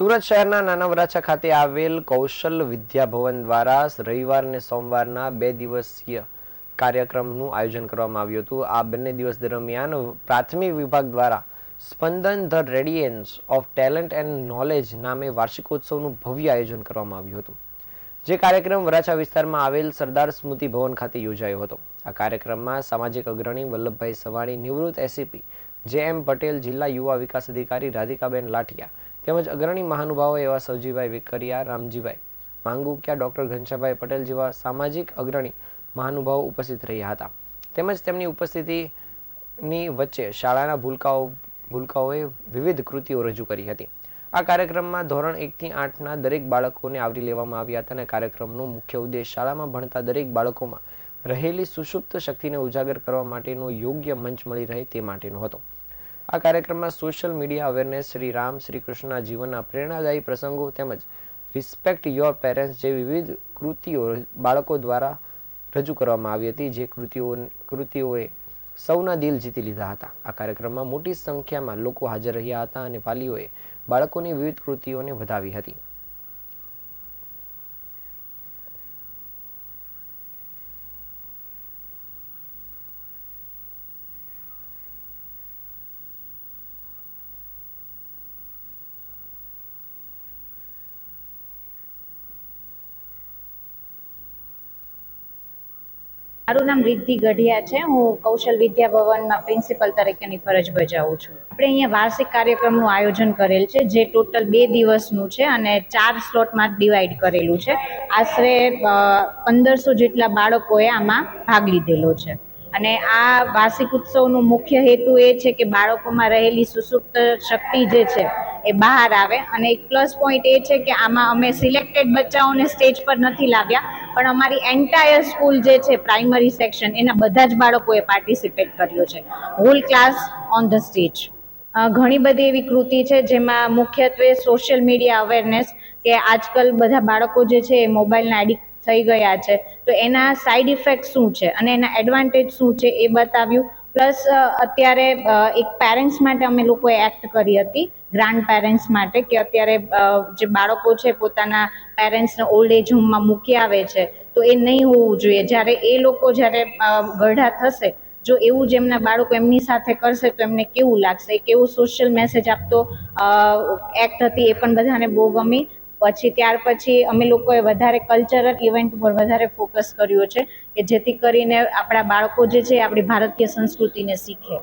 સુરત શહેરના નાના વરાછા ખાતે આવેલ કૌશલ વિદ્યા ભવન દ્વારા રવિવાર અને સોમવારના બે દિવસીય કાર્યક્રમનું આયોજન કરવામાં આવ્યું હતું. આ બંને દિવસ દરમિયાન પ્રાથમિક વિભાગ દ્વારા Spandan the radiance of talent and knowledge નામે વાર્ષિકોત્સવનું ભવ્ય આયોજન કરવામાં આવ્યું હતું. જે કાર્યક્રમ વરાછા વિસ્તારમાં આવેલ સરદાર સ્મૃતિ ભવન ખાતે યોજાયો હતો. આ કાર્યક્રમમાં સામાજિક અગ્રણી વલ્લભભાઈ સવાણી, નિવૃત્ત એસીપી જે એમ પટેલ જિલ્લા યુવા વિકાસ અધિકારી રાધિકાબેન લાઠિયા તેમજ અગ્રણી મહાનુભાવો એવા સવજીભાઈ વિકરિયા, રામજીભાઈ માંગુકિયા, ડોક્ટર ઘનશ્યાભાઈ પટેલ જેવા સામાજિક અગ્રણી મહાનુભાવો ઉપસ્થિત રહ્યા હતા. તેમજ તેમની ઉપસ્થિતિની વચ્ચે શાળાના ભૂલકાઓ, ભૂલકાઓએ વિવિધ કૃતિઓ રજૂ કરી હતી. આ કાર્યક્રમમાં ધોરણ એકથી આઠના દરેક બાળકોને આવરી લેવામાં આવ્યા હતા અને કાર્યક્રમનો મુખ્ય ઉદ્દેશ શાળામાં ભણતા દરેક બાળકોમાં રહેલી સુષુપ્ત શક્તિને ઉજાગર કરવા માટેનો યોગ્ય મંચ મળી રહે તે માટેનો હતો. આ કાર્યક્રમમાં social media awareness Shri Ram, Shri કૃષ્ણના જીવનના પ્રેરણાદાયી પ્રસંગો તેમજ રિસ્પેક્ટ યોર પેરેન્ટ્સ જેવી વિવિધ કૃતિઓ બાળકો દ્વારા રજૂ કરવામાં આવી હતી, જે કૃતિઓ, કૃતિઓએ સૌના દિલ જીતી લીધા હતા. આ કાર્યક્રમમાં મોટી સંખ્યામાં લોકો હાજર રહ્યા હતા અને વાલીઓએ બાળકોની વિવિધ કૃતિઓને વધાવી હતી. મારું નામ રિદ્ધિ ગઢિયા છે. હું કૌશલ વિદ્યા ભવનમાં પ્રિન્સિપલ તરીકેની ફરજ બજાવું છું. આપણે અહીંયા વાર્ષિક કાર્યક્રમનું આયોજન કરેલ છે, જે ટોટલ બે દિવસનું છે અને ચાર સ્લોટમાં ડિવાઈડ કરેલું છે. આશરે પંદરસો જેટલા બાળકોએ આમાં ભાગ લીધેલો છે. અને આ વાર્ષિક ઉત્સવનો મુખ્ય હેતુ એ છે કે બાળકોમાં રહેલી સુસુપ્ત શક્તિ જે છે એ બહાર આવે. અને એક પ્લસ પોઈન્ટ એ છે કે આમાં અમે સિલેક્ટેડ બચ્ચાઓને સ્ટેજ પર નથી લાવ્યા. પણ અમારી એન્ટાયર સ્કૂલ જે છે પ્રાઇમરી સેક્શન એના બધા જ બાળકોએ પાર્ટિસિપેટ કર્યો છે. Whole class on the stage ઘણી બધી એવી કૃતિ છે જેમાં મુખ્યત્વે સોશિયલ મીડિયા અવેરનેસ કે આજકાલ બધા બાળકો જે છે એ મોબાઈલના એડિક્ટ થઈ ગયા છે. તો એના સાઈડ ઇફેક્ટ શું છે? અને એના એડવાન્ટેજ શું છે એ બતાવ્યું. પ્લસ અત્યારે એક પેરેન્ટ્સ માટે અમે લોકોએ એક્ટ કરી હતી. ગ્રાન્ડ પેરેન્ટ્સ માટે કે અત્યારે જે બાળકો છે પોતાના પેરેન્ટ્સને ઓલ્ડ એજ હોમમાં મૂકી આવે છે, તો એ નહીં હોવું જોઈએ. જ્યારે એ લોકો જ્યારે ગઢા થશે, જો એવું જ એમના બાળકો એમની સાથે કરશે, તો એમને કેવું લાગશે? કેવું સોશિયલ મેસેજ આપતો એક્ટ હતી એ પણ બધાને બહુ ગમી. પછી ત્યાર પછી અમે લોકોએ વધારે કલ્ચરલ ઇવેન્ટ પર વધારે ફોકસ કર્યો છે, કે જેથી કરીને આપણા બાળકો જે છે આપણી ભારતીય સંસ્કૃતિને શીખે.